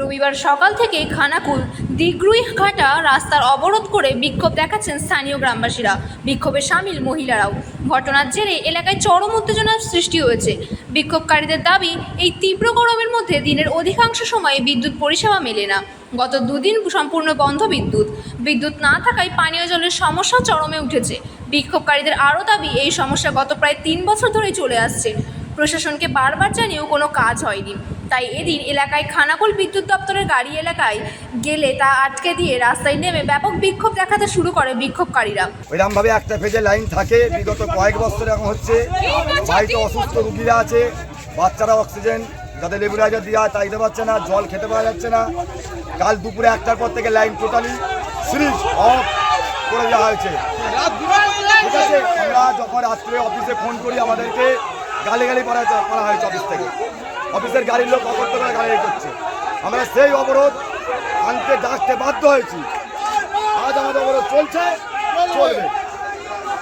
রবিবার সকাল থেকে খানাকুল দিগ্রুই ঘাটা রাস্তার অবরোধ করে বিক্ষোভ দেখাচ্ছেন স্থানীয় গ্রামবাসীরা। বিক্ষোভে সামিল মহিলারাও। ঘটনার জেরে এলাকায় চরম উত্তেজনার সৃষ্টি হয়েছে। বিক্ষোভকারীদের দাবি, এই তীব্র গরমের মধ্যে দিনের অধিকাংশ সময়ে বিদ্যুৎ পরিষেবা মেলে না। গত দুদিন সম্পূর্ণ বন্ধ বিদ্যুৎ। বিদ্যুৎ না থাকায় পানীয় জলের সমস্যা চরমে উঠেছে। বিক্ষোভকারীদের আরও দাবি, এই সমস্যা গত প্রায় তিন বছর ধরেই চলে আসছে। প্রশাসনকে বারবার জানিয়েও কোনো কাজ হয়নি। তাই এদিন এলাকায় খানাকুল বিদ্যুৎ দপ্তরের গাড়ি এলাকায় গেলে তা আটকে দিয়ে রাস্তায় নেমে ব্যাপক বিক্ষোভ দেখাতে শুরু করে বিক্ষোভকারীরা। ওইরকম ভাবে একটা ফেজে লাইন থাকে, বিগত কয়েক বছর এখন হচ্ছে। বাড়িতে অসুস্থ রুগীরা আছে, বাচ্চারা অক্সিজেন, যাদের লেবুরাইজার দেওয়া তা দিতে পারছে না, জল খেতে পাওয়া যাচ্ছে না। কাল দুপুরে একটার পর থেকে লাইন টোটালি সিরিজ অফ করে দেওয়া হয়েছে। ঠিক আছে, আমরা যখন রাত্রে অফিসে ফোন করি আমাদেরকে গালি গালি করা করা হয়েছে অফিস থেকে। অফিসের গাড়ির লোক অবরোধ করে গাড়ি করছে। আমরা সেই অবরোধ আনতে ডাকতে বাধ্য হয়েছি। আজ আমাদের অবরোধ চলছে, চলবে।